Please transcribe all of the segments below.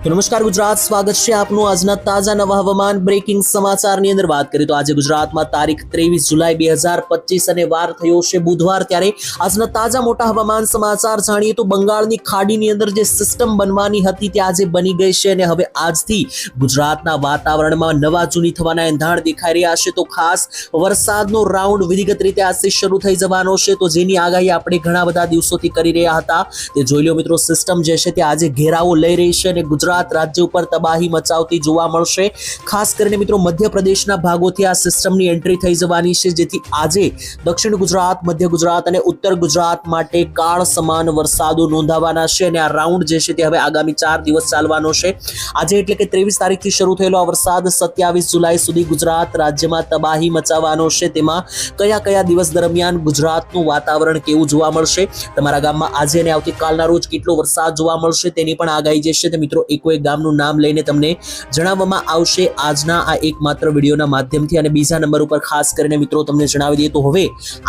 નમસ્કાર ગુજરાત, સ્વાગત છે આપનું આજના તાજા નવા હવામાન બ્રેકિંગ સમાચારની અંદર વાત કરીએ તો આજે ગુજરાતમાં તારીખ ત્રેવીસ જુલાઈ બે હજાર પચીસ અને વાર થયો છે બુધવાર. ત્યારે આજના તાજા મોટા હવામાન સમાચાર જાણીએ તો બંગાળની ખાડીની અંદર જે સિસ્ટમ બનવાની હતી તે આજે બની ગઈ છે અને હવે આજથી ગુજરાતના વાતાવરણમાં નવા જૂની થવાના એંધાણ દેખાઈ રહ્યા છે. તો ખાસ વરસાદનો રાઉન્ડ વિધિગત રીતે આજથી શરૂ થઈ જવાનો છે. તો જેની આગાહી આપણે ઘણા બધા દિવસોથી કરી રહ્યા હતા. તે જોઈ લો મિત્રો સિસ્ટમ જે છે તે આજે ઘેરાવો લઈ રહી છે અને ગુજરાત રાજ્ય ઉપર તબાહી મચાવતી જોવા મળશે. ખાસ કરીને મિત્રો મધ્યપ્રદેશના ભાગોથી આ સિસ્ટમની એન્ટ્રી થઈ જવાની છે, જેથી આજે દક્ષિણ ગુજરાત, મધ્ય ગુજરાત અને ઉત્તર ગુજરાત માટે કાળ સમાન વરસાદો નોંધાવાના છે અને આ રાઉન્ડ જે છે તે હવે આગામી ચાર દિવસ ચાલવાનો છે. આજે એટલે કે ત્રેવીસ તારીખથી શરૂ થયેલો આ વરસાદ સત્યાવીસ જુલાઈ સુધી ગુજરાત રાજ્યમાં તબાહી મચાવવાનો છે. તેમાં કયા કયા દિવસ દરમિયાન ગુજરાતનું વાતાવરણ કેવું જોવા મળશે? તમારા ગામમાં આજે અને આવતીકાલના રોજ કેટલો વરસાદ જોવા મળશે તેની પણ આગાહી જે છે તે મિત્રો એકો એક ગામનું નામ લઈને તમને જણાવવામાં આવશે. આજના આ એકમાત્ર વિડીયોના માધ્યમથી અને બીજા નંબર ઉપર ખાસ કરીને મિત્રો તમને જણાવી દઈએ તો હવે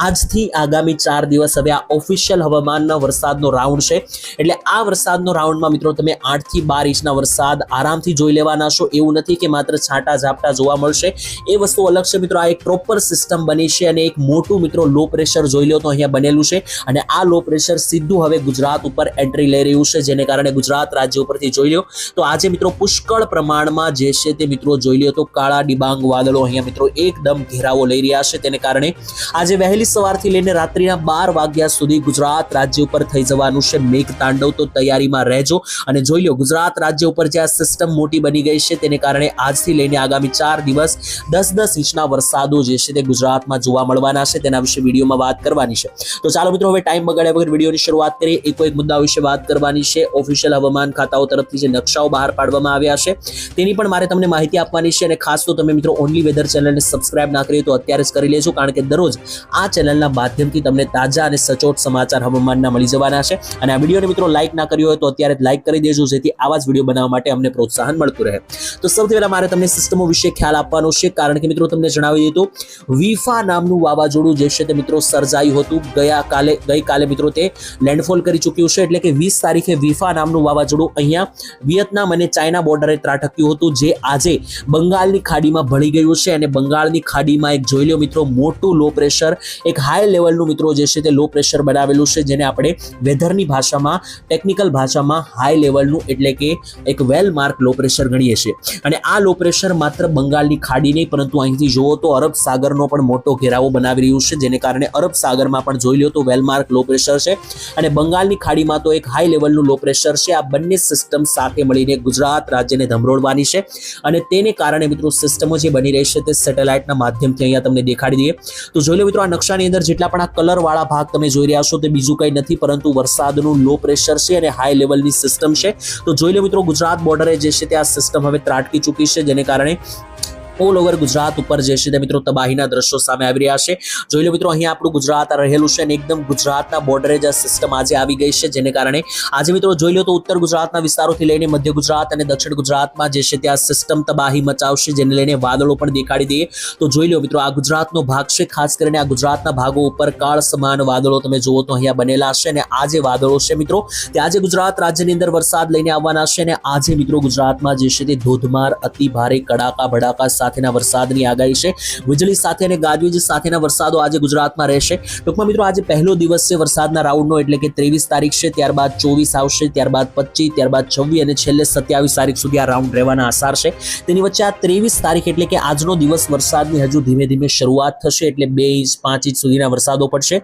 આજથી આગામી ચાર દિવસ હવે આ ઓફિશિયલ હવામાનના વરસાદનો રાઉન્ડ છે. એટલે આ વરસાદનો રાઉન્ડમાં મિત્રો તમે આઠથી બાર ઇંચના વરસાદ આરામથી જોઈ લેવાના છો. એવું નથી કે માત્ર છાંટા ઝાપટા જોવા મળશે. એ વસ્તુ અલગ છે મિત્રો. આ એક પ્રોપર સિસ્ટમ બની છે અને એક મોટું મિત્રો લો પ્રેશર જોઈ લો તો અહીંયા બનેલું છે. અને આ લો પ્રેશર સીધું હવે ગુજરાત ઉપર એન્ટ્રી લઈ રહ્યું છે. જેને કારણે ગુજરાત રાજ્ય ઉપરથી જોઈ લો તો આજે મિત્રો પુષ્કળ પ્રમાણમાં જે છે તે મિત્રો જોઈ લ્યો તો કાળા ડિબાંગ વાદળો અહીંયા મિત્રો એકદમ ઘેરાવો લઈ રહ્યા છે. તેને કારણે આજે વહેલી સવારથી લઈને રાત્રિના બાર વાગ્યા સુધી ગુજરાત રાજ્ય ઉપર થઈ જવાનું છે. મેઘ તાંડવ તો તૈયારીમાં રહેજો. અને જોઈ લો ગુજરાત રાજ્ય ઉપર જે આ સિસ્ટમ મોટી બની ગઈ છે તેને કારણે આજથી લઈને આગામી ચાર દિવસ દસ દસ ઇંચના વરસાદો જે છે તે ગુજરાતમાં જોવા મળવાના છે. તેના વિશે વિડીયોમાં વાત કરવાની છે. તો ચાલો મિત્રો હવે ટાઈમ બગાડ્યા વગર વિડીયોની શરૂઆત કરીએ. એકો એક મુદ્દા વિશે વાત કરવાની છે. ઓફિશિયલ હવામાન ખાતાઓ તરફથી જે નકશાઓ બહાર પાડવામાં આવ્યા છે. તેની પણ મારે તમને માહિતી આપવાની છે અને ખાસ તો તમે મિત્રો ઓનલી વેધર ચેનલને સબસ્ક્રાઇબ ના કરી તો અત્યારે જ કરી લેજો, કારણ કે દરરોજ આ ચેનલના માધ્યમથી તમને તાજા અને સચોટ સમાચાર હવામાનના મળી જવાના છે. અને આ વિડીયોને મિત્રો લાઇક ના કર્યો હોય તો અત્યારે જ લાઇક કરી દેજો, જેથી આવા જ વીડિયો બનાવવા માટે અમને પ્રોત્સાહન મળતું રહે. તો સૌથી પહેલાં મારે તમને સિસ્ટમો વિશે ખ્યાલ આપવાનો છે, કારણ કે મિત્રો તમને જણાવી દીધું વીફા નામનું વાવાઝોડું જે છે તે મિત્રો સર્જાયું હતું. ગયા કાલે ગઈકાલે મિત્રો તે લેન્ડફોલ કરી ચૂક્યું છે, એટલે કે વીસ તારીખે વીફા નામનું વાવાઝોડું અહીંયા વિયેતનામ અને ચાઇના બોર્ડરે ત્રાટક્યું હતું, જે આજે બંગાળની ખાડીમાં ભળી ગયું છે. અને બંગાળની ખાડીમાં એક જોઈ લો મિત્રો, મોટું લો પ્રેશર એક હાઈ લેવલનું મિત્રો જે છે તે લો પ્રેશર બનાવેલું છે, જેને આપણે વેધરની ભાષામાં ટેકનિકલ ભાષામાં હાઈ લેવલનું એટલે કે એક વેલ માર્ક લો પ્રેશર ગણીએ છીએ. અને આ લો પ્રેશર માત્ર બંગાળની ખાડી નહીં, પરંતુ અહીંથી જુઓ તો અરબ સાગરનો પણ મોટો ઘેરાવો બનાવી રહ્યું છે, જેને કારણે અરબ સાગરમાં પણ જોઈ લો તો વેલમાર્ક લો પ્રેશર છે. અને બંગાળની ખાડીમાં તો એક હાઈ લેવલનું લો પ્રેશર છે. આ બંને સિસ્ટમ સાથે મળીને ગુજરાત રાજ્યને ધમરોડવાની છે. અને તેને કારણે મિત્રો સિસ્ટમો જે બની રહી છે તે સેટેલાઇટના માધ્યમથી અહીંયા તમને દેખાડી દઈએ. તો જોઈ લો મિત્રો આ નકશાની અંદર જેટલા પણ આ કલરવાળા ભાગ તમે જોઈ રહ્યા છો તે બીજું કંઈ નથી, પરંતુ વરસાદનું લો પ્રેશર છે અને હાઈ લેવલની સિસ્ટમ છે. તો જોઈ લો મિત્રો ગુજરાત બોર્ડરે જે છે તે આ સિસ્ટમ હવે ત્રાટકી ચૂકી છે, જેને કારણે ઓલ ઓવર ગુજરાત ઉપર જે છે તે મિત્રો તબાહીના દ્રશ્યો સામે આવી રહ્યા છે. જોઈ લો મિત્રો અહીંયા આપણું ગુજરાત રહેલું છે અને એકદમ ગુજરાતના બોર્ડરે જ સિસ્ટમ આજે આવી ગઈ છે, જેને કારણે આજે મિત્રો જોઈ લો તો ઉત્તર ગુજરાતના વિસ્તારોથી લઈને મધ્ય ગુજરાત અને દક્ષિણ ગુજરાતમાં જે છે ત્યાં સિસ્ટમ તબાહી મચાવશે, જેને લઈને વાદળો પણ દેખાડી દઈએ. તો જોઈ લો મિત્રો, આ ગુજરાતનો ભાગ છે, ખાસ કરીને આ ગુજરાતના ભાગો ઉપર કાળ સમાન વાદળો તમે જુઓ તો અહીંયા બનેલા છે અને આ જે વાદળો છે મિત્રો, તે આજે ગુજરાત રાજ્યની અંદર વરસાદ લઈને આવવાના છે અને આજે મિત્રો ગુજરાતમાં જે છે તે ધોધમાર અતિ ભારે કડાકા ભડાકા સાથેના વરસાદની આગાહી છે. વીજળી સાથે અને ગાજવીજ સાથેના વરસાદો આજે ગુજરાતમાં રહેશે. ટૂંકમાં મિત્રો, આજે પહેલો દિવસ છે વરસાદના રાઉન્ડનો, એટલે કે ત્રેવીસ તારીખ છે, ત્યારબાદ ચોવીસ આવશે, ત્યારબાદ પચીસ, ત્યારબાદ છવ્વીસ અને છેલ્લે સત્યાવીસ તારીખ સુધી આ રાઉન્ડ રહેવાના આસાર છે. તેની વચ્ચે આ ત્રેવીસ તારીખ એટલે કે આજનો દિવસ વરસાદની હજુ ધીમે ધીમે શરૂઆત થશે, એટલે બે ઇંચ પાંચ ઇંચ સુધીના વરસાદો પડશે.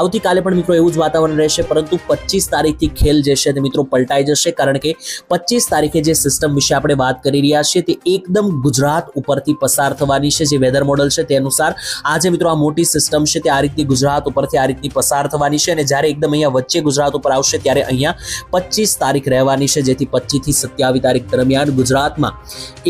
આવતીકાલે પણ મિત્રો એવું જ વાતાવરણ રહેશે, પરંતુ પચીસ તારીખથી ખેલ જે છે તે મિત્રો પલટાઈ જશે, કારણ કે પચીસ તારીખે જે સિસ્ટમ વિશે આપણે વાત કરી રહ્યા છીએ, તે એકદમ ગુજરાત ઉપરથી પસાર થવાની છે જે વેધર મોડલ છે તે અનુસાર. આજે મિત્રો આ મોટી સિસ્ટમ છે તે આ રીતની ગુજરાત ઉપરથી આ રીતની પસાર થવાની છે અને જ્યારે એકદમ અહીંયા વચ્ચે ગુજરાત ઉપર આવશે ત્યારે અહીંયા પચીસ તારીખ રહેવાની છે, જેથી પચીસથી સત્યાવીસ તારીખ દરમિયાન ગુજરાતમાં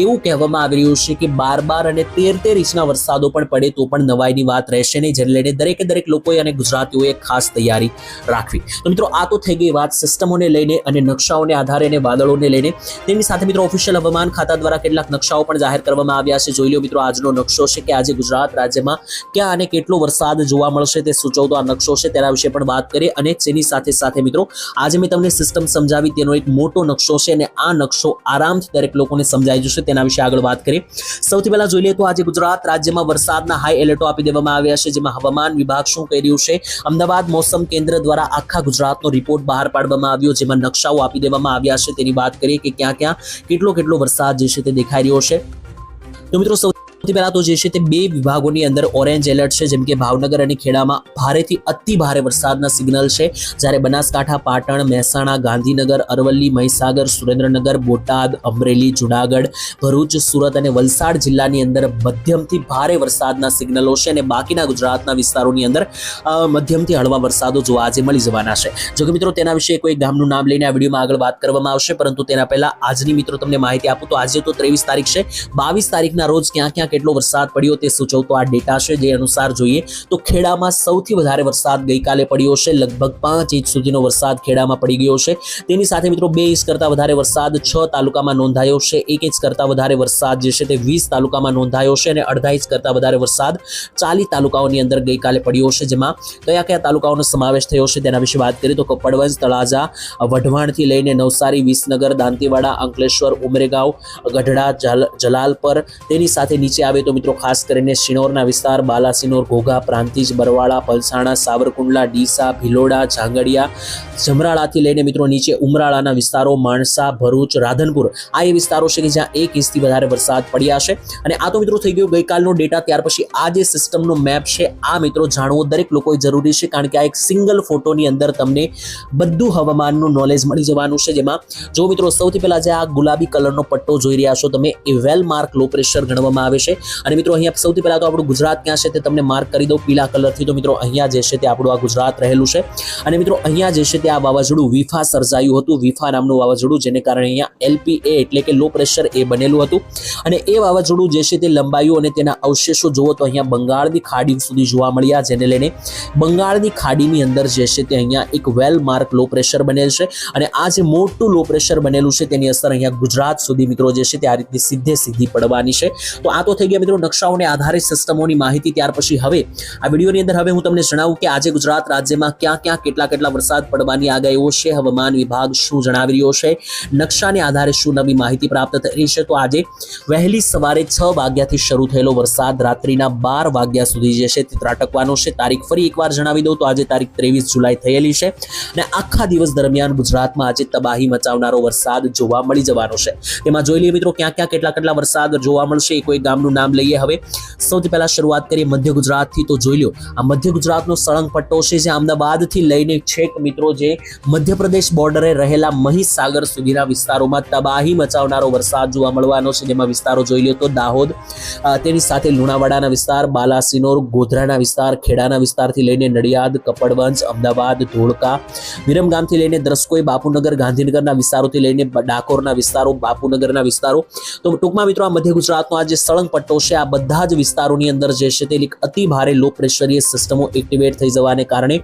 એવું કહેવામાં આવી રહ્યું છે કે બાર બાર અને તેર તેર ઇંચના વરસાદો પણ પડે તો પણ નવાઈની વાત રહેશે નહીં, જેને લઈને દરેકે દરેક લોકોએ અને ગુજરાતીઓએ ખાસ તૈયારી રાખવી. તો મિત્રો, આ તો થઈ ગઈ વાત સિસ્ટમોને લઈને અને નકશાઓને આધારે અને વાદળોને લઈને. તેની સાથે મિત્રો ઓફિશિયલ હવામાન ખાતા દ્વારા કેટલાક નકશાઓ પણ જાહેર કરવામાં આવ્યા આવ્યા છે. જોઈ લો મિત્રો, આજનો નકશો છે કે આજે ગુજરાત રાજ્યમાં ક્યાં અને કેટલો વરસાદ જોવા મળશે તે સૂચવતો આ નકશો છે. તેના વિશે પણ વાત કરીએ અને તેની સાથે સાથે મિત્રો, આજે મેં તમને સિસ્ટમ સમજાવી. તેનો એક મોટો નકશો છે અને આ નકશો આરામથી દરેક લોકોને સમજાઈ જશે. તેના વિશે આગળ વાત કરીએ. સૌથી પહેલા જોઈ લઈએ તો આજે ગુજરાત રાજ્યમાં વરસાદના હાઈ એલર્ટો આપી દેવામાં આવ્યા છે, જેમાં હવામાન વિભાગ શું કહી રહ્યું છે? અમદાવાદ મોસમ કેન્દ્ર દ્વારા આખા ગુજરાતનો રિપોર્ટ બહાર પાડવામાં આવ્યો, જેમાં નકશાઓ આપી દેવામાં આવ્યા છે. તેની વાત કરીએ કે ક્યાં ક્યાં કેટલો કેટલો વરસાદ જે છે તે દેખાઈ રહ્યો છે. તો મિત્રો સૌથી પહેલા તો જે છે તે બે વિભાગોની અંદર ઓરેન્જ એલર્ટ છે, જેમ કે ભાવનગર અને ખેડામાં ભારેથી અતિ ભારે વરસાદના સિગ્નલ છે. જ્યારે બનાસકાંઠા, પાટણ, મહેસાણા, ગાંધીનગર, અરવલ્લી, મહીસાગર, સુરેન્દ્રનગર, બોટાદ, અમરેલી, જુનાગઢ, ભરૂચ, સુરત અને વલસાડ જિલ્લાની અંદર મધ્યમથી ભારે વરસાદના સિગ્નલો છે અને બાકીના ગુજરાતના વિસ્તારોની અંદર મધ્યમથી હળવા વરસાદો જોવા આજે મળી જવાના છે. જો કે મિત્રો તેના વિશે કોઈ ગામનું નામ લઈને આ વિડીયોમાં આગળ વાત કરવામાં આવશે, પરંતુ તેના પહેલા આજની મિત્રો તમને માહિતી આપું તો આજે તો ત્રેવીસ તારીખ છે. બાવીસ તારીખના રોજ ક્યાં ક્યાં કેટલો વરસાદ પડ્યો તે સૂચવતો આ ડેટા છે જે અનુસાર જોઈએ તો ખેડામાં સૌથી વધારે વરસાદ ગઈકાલે પડ્યો છે. લગભગ પાંચ ઇંચ સુધીનો વરસાદ ખેડામાં પડી ગયો છે. તેની સાથે મિત્રો બે ઇંચ કરતાં વધારે વરસાદ છ તાલુકામાં નોંધાયો છે. એક ઇંચ કરતાં વધારે વરસાદ જે છે તે વીસ તાલુકામાં નોંધાયો છે અને અડધા ઇંચ કરતાં વધારે વરસાદ ચાલીસ તાલુકાઓની અંદર ગઈકાલે પડ્યો છે, જેમાં કયા કયા તાલુકાઓનો સમાવેશ થયો છે તેના વિશે વાત કરીએ તો કપડવંજ, તળાજા, વઢવાણથી લઈને નવસારી, વિસનગર, દાંતીવાડા, અંકલેશ્વર, ઉમરેગાંવ, ગઢડા, જલ, જલાલપર તેની સાથે નીચે આવે તો મિત્રો ખાસ કરીને શિનોરના વિસ્તાર, બાલાસિનોર, ઘોઘા, પ્રાંતિજ, બરવાળા, પલસાણા, સાવરકુંડલા, ડીસા, ભિલોડા જાંગડિયા જમરાળાથી લઈને મિત્રો નીચે ઉમરાળાના વિસ્તારો, માણસા, ભરૂચ, રાધનપુર. આ એ વિસ્તારો છે કે જ્યાં એક ઇંચથી વધારે વરસાદ પડ્યા છે. અને આ તો મિત્રો થઈ ગયો ગઈકાલનો ડેટા, ત્યાર પછી આ જે સિસ્ટમનો મેપ છે, આ મિત્રો જાણવો દરેક લોકોએ જરૂરી છે, કારણ કે આ એક સિંગલ ફોટોની અંદર તમને બધું હવામાનનું નોલેજ મળી જવાનું છે. જેમાં જો મિત્રો સૌથી પહેલાં જે આ ગુલાબી કલરનો પટ્ટો જોઈ રહ્યા છો, તમે એ વેલ માર્ક લો પ્રેશર ગણવામાં આવે છે. અને મિત્રો, અહીંયા સૌથી પહેલા તો આપણું ગુજરાત ક્યાં છે તે તમને માર્ક કરી દઉં પીલા કલરથી તો મિત્રો, અહીંયા જે છે તે આપણું આ ગુજરાત રહેલું છે. અને મિત્રો, અહીંયા જે છે તે આ વાવાઝોડું વિફા સર્જાયું હતું. વિફા નામનું વાવાઝોડું, જેને કારણે અહીંયા એલપીએ એટલે કે લો પ્રેશર એ બનેલું હતું. અને એ વાવાઝોડું જે છે તે લંબાયું અને તેના અવશેષો જુઓ તો અહીંયા બંગાળની ખાડી સુધી જોવા મળ્યા, જેને લઈને બંગાળની ખાડીની અંદર જે છે તે અહીંયા એક વેલ માર્ક લો પ્રેશર બનેલ છે. અને આ જે મોટું લો પ્રેશર બનેલું છે તેની અસર અહીંયા ગુજરાત સુધી મિત્રો જે છે તે આ રીતની સીધે સીધી પડવાની છે. તો આ તો થઈ ગયા મિત્રો નકશાઓને આધારિત સિસ્ટમોની માહિતી ત્યાર પછી હવે આ વિડીયોની અંદર હવે હું તમને જણાવું કે આજે ગુજરાત રાજ્યમાં ક્યાં ક્યાં કેટલા કેટલા વરસાદ પડવાની આગાહીઓ છે, હવામાન વિભાગ શું જણાવી રહ્યો છે, નકશાને આધારે શું નવી માહિતી પ્રાપ્ત થઈ છે. તો આજે વહેલી સવારે છ વાગ્યાથી શરૂ થયેલો વરસાદ, રાત્રિના બાર વાગ્યા સુધી જે છે તે ત્રાટકવાનો છે. તારીખ ફરી એકવાર જણાવી દઉં તો આજે તારીખ ત્રેવીસ જુલાઈ થયેલી છે અને આખા દિવસ દરમિયાન ગુજરાતમાં આજે તબાહી મચાવનારો વરસાદ જોવા મળી જવાનો છે. તેમાં જોઈ લઈએ મિત્રો ક્યાં ક્યાં કેટલા કેટલા વરસાદ જોવા મળશે કોઈ ગામનું નામ લઈએ હવે. સૌથી પહેલા શરૂઆત કરીએ મધ્ય ગુજરાતથી, તો જોઈ લો આ મધ્ય ગુજરાતનો સળંગ પટ્ટો છે જે અમદાવાદથી લઈને છેક મિત્રો જે મધ્યપ્રદેશ બોર્ડરે રહેલા મહીસાગર સુધીના વિસ્તારોમાં તબાહી મચાવનારો વરસાદ જોવા મળવાનો છે. જેમાં વિસ્તારો જોઈ લો તો દાહોદ તેની સાથે લુણાવાડાના વિસ્તાર, બાલાસિનોર, ગોધરાના વિસ્તાર, ખેડાના વિસ્તારથી લઈને નડિયાદ, કપડવંજ, અમદાવાદ, ધોળકા, વિરમગામથી લઈને દ્રસ્કોઈ, બાપુનગર, ગાંધીનગરના વિસ્તારોથી લઈને ડાકોરના વિસ્તારો, બાપુનગરના વિસ્તારો. તો ટૂંકમાં મિત્રો આ મધ્ય ગુજરાતનો આ જે સળંગ પટ્ટો આ બધા જ વિસ્તારોની અંદર જે છે તે અતિ ભારે લો પ્રેશરીય સિસ્ટમો એક્ટિવેટ થઈ જવાને કારણે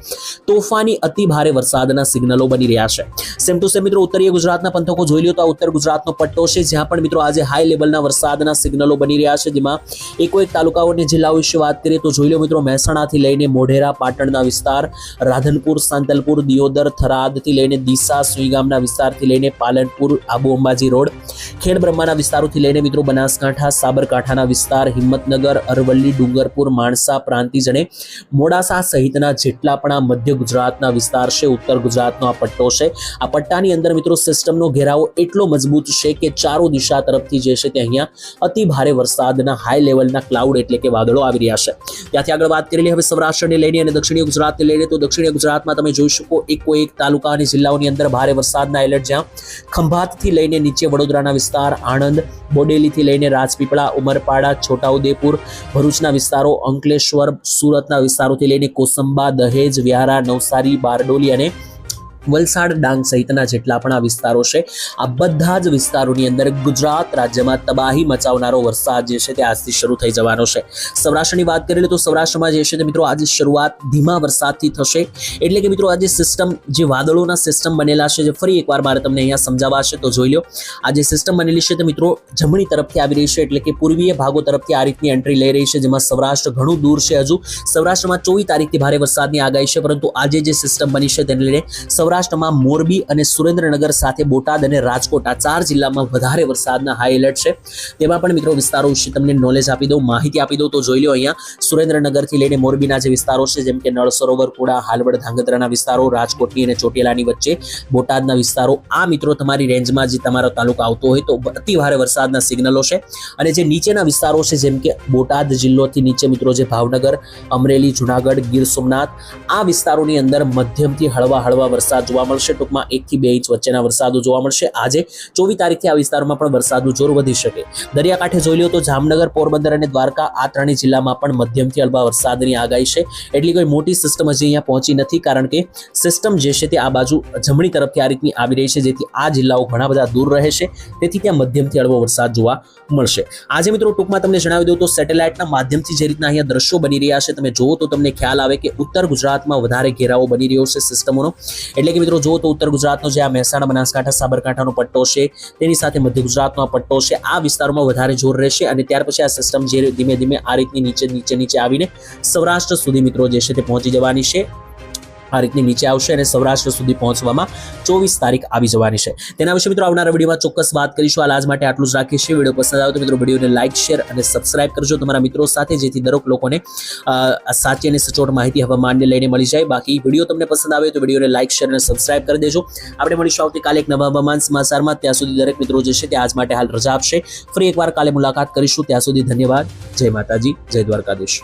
તોફાની અતિ ભારે વરસાદના સિગ્નલો બની રહ્યા છે. સેમ ટુ સેમ મિત્રો ઉત્તરીય ગુજરાતના પંથકો જોઈ લો તો આ ઉત્તર ગુજરાતનો પટ્ટો છે. જ્યાં પણ મિત્રો આજે હાઈ લેવલના વરસાદના સિગ્નલો બની રહ્યા છે. જેમાં એકો એક તાલુકાઓ અને જિલ્લાઓ વિશે વાત કરીએ તો જોઈ લો મિત્રો મહેસાણાથી લઈને મોઢેરા, પાટણના વિસ્તાર, રાધનપુર, સાંતલપુર, દિયોદર, થરાદથી લઈને દિશા સુઈગામના વિસ્તારથી લઈને પાલનપુર, આબુ અંબાજી રોડ, ખેડ બ્રહ્માના વિસ્તારોથી લઈને મિત્રો બનાસકાંઠા, સાબરકાંઠાના વિસ્તાર, હિંમતનગર, અરવલ્લી, ડુંગરપુર, માણસા પ્રાંતિજ અને મોડાસા સહિતના જેટલા પણ આ મધ્ય ગુજરાતના વિસ્તાર છે, ઉત્તર ગુજરાતનો આ પટ્ટો છે. આ પટ્ટાની અંદર મિત્રો સિસ્ટમનો ઘેરાવો એટલો મજબૂત છે કે ચારો દિશા તરફથી જે છે તે અહીંયા અતિ ભારે વરસાદના હાઈ લેવલના ક્લાઉડ એટલે કે વાદળો આવી રહ્યા છે. ત્યાંથી આગળ વાત કરી હવે સૌરાષ્ટ્રને લઈને અને દક્ષિણીય ગુજરાતને લઈને. તો દક્ષિણીય ગુજરાતમાં તમે જોઈ શકો એકો એક તાલુકા અને જિલ્લાઓની અંદર ભારે વરસાદના એલર્ટ જ્યાં ખંભાતથી લઈને નીચે વડોદરાના વિસ્તાર, આણંદ, બોડેલીથી લઈને રાજપીપળા, ઉમરપાડા છોટાઉદેપુર ભરૂચના વિસ્તારો અંકલેશ્વર સુરતના વિસ્તારોથી લઈને કોસંબા દહેજ વ્યારા નવસારી બારડોલી અને વલસાડ, ડાંગ સહિતના જેટલા પણ આ વિસ્તારો છે, આ બધા જ વિસ્તારોની અંદર ગુજરાત રાજ્યમાં તબાહી મચાવનારો વરસાદ જે છે તે આજથી શરૂ થઈ જવાનો છે. સૌરાષ્ટ્રની વાત કરીએ તો સૌરાષ્ટ્રમાં જે છે તે મિત્રો આજે શરૂઆત ધીમા વરસાદથી થશે. એટલે કે મિત્રો આજે સિસ્ટમ જે વાદળોના સિસ્ટમ બનેલા છે, જે ફરી એકવાર મારે તમને અહીંયા સમજાવાશે તો જોઈ લો આ સિસ્ટમ બનેલી છે તે મિત્રો જમણી તરફથી આવી રહી છે, એટલે કે પૂર્વીય ભાગો તરફથી આ રીતની એન્ટ્રી લઈ રહી છે, જેમાં સૌરાષ્ટ્ર ઘણું દૂર છે હજુ. સૌરાષ્ટ્રમાં ચોવીસ તારીખથી ભારે વરસાદની આગાહી છે, પરંતુ આજે જે સિસ્ટમ બની છે તેને લઈને સૌરાષ્ટ્રમાં મોરબી અને સુરેન્દ્રનગર સાથે બોટાદ અને રાજકોટ આ ચાર જિલ્લામાં વધારે વરસાદના હાઈ એલર્ટ છે. તેમાં પણ મિત્રો વિસ્તારો વિશે તમને નોલેજ આપી દઉં, માહિતી આપી દઉં. તો જોઈ લો અહીંયા, સુરેન્દ્રનગરથી લઈને મોરબીના જે વિસ્તારો છે, જેમ કે નળ સરોવર કુડા, હાલવડ, ધાંગધ્રાના વિસ્તારો, રાજકોટની અને ચોટીલાની વચ્ચે બોટાદના વિસ્તારો, આ મિત્રો તમારી રેન્જમાં જે તમારો તાલુકો આવતો હોય તો અતિ ભારે વરસાદના સિગ્નલો છે. અને જે નીચેના વિસ્તારો છે, જેમ કે બોટાદ જિલ્લોથી નીચે મિત્રો જે ભાવનગર, અમરેલી, જુનાગઢ, ગીર સોમનાથ, આ વિસ્તારોની અંદર મધ્યમથી હળવા હળવા વરસાદ જોવા મળશે. ટૂંકમાં એકથી બે ઇંચ વચ્ચેના વરસાદો જોવા મળશે. આજે ચોવીસ તારીખથી આ વિસ્તારમાં પણ વરસાદનું જોર વધી શકે. દરિયાકાંઠે જોઈ લો તો જામનગર, પોરબંદર અને દ્વારકા આ ત્રણેય જિલ્લામાં પણ મધ્યમથી અલબા વરસાદની આગાહી છે. એટલી કોઈ મોટી સિસ્ટમ હજી અહીંયા પહોંચી નથી કારણ કે સિસ્ટમ જે છે તે આ બાજુ જમણી તરફથી આ રીતની આવી રહી છે જેથી આ જિલ્લાઓ ઘણા બધા દૂર રહે છે. તેથી ત્યાં મધ્યમથી હળવો વરસાદ જોવા મળશે. આજે મિત્રો ટૂંકમાં તમને જણાવી દઉં તો સેટેલાઇટના માધ્યમથી જે રીતના અહીંયા દ્રશ્યો બની રહ્યા છે, તમે જુઓ તો તમને ખ્યાલ આવે કે ઉત્તર ગુજરાતમાં વધારે ઘેરાવો બની રહ્યો છે સિસ્ટમોનો એટલે કે મિત્રો, જુઓ તો ઉત્તર ગુજરાતનો જે આ મહેસાણા બનાસકાંઠા, સાબરકાંઠાનો પટ્ટો છે, તેની સાથે મધ્ય ગુજરાતનો આ પટ્ટો છે, આ વિસ્તારોમાં વધારે જોર રહેશે અને ત્યાર પછી આ સિસ્ટમ જે ધીમે ધીમે આ રીતની નીચે નીચે નીચે આવીને સૌરાષ્ટ્ર સુધી મિત્રો જે છે તે પહોંચી જવાની છે. આ નીચે આવશે અને સૌરાષ્ટ્ર સુધી પહોંચવામાં ચોવીસ તારીખ આવી જવાની છે. તેના વિશે મિત્રો આવનારા વિડીયોમાં ચોક્કસ વાત કરીશું. હાલ આજ માટે આટલું જ રાખીશું વીડિયો પસંદ આવે તો મિત્રો વિડીયોને લાઇક શેર અને સબસ્ક્રાઇબ કરજો. તમારા મિત્રો સાથે જેથી દરેક લોકોને સાચી અને સચોટ માહિતી હવામાનને લઈને મળી જાય. બાકી વીડિયો તમને પસંદ આવે તો વિડીયોને લાઇક શેર અને સબસ્ક્રાઇબ કરી દેજો. આપણે મળીશું આવતીકાલે એક નવા હવામાન સમાચારમાં. ત્યાં સુધી દરેક મિત્રો જે છે તે આજ માટે હાલ રજા આપશે. ફરી એકવાર કાલે મુલાકાત કરીશું. ત્યાં સુધી ધન્યવાદ. જય માતાજી. જય દ્વારકાધીશ.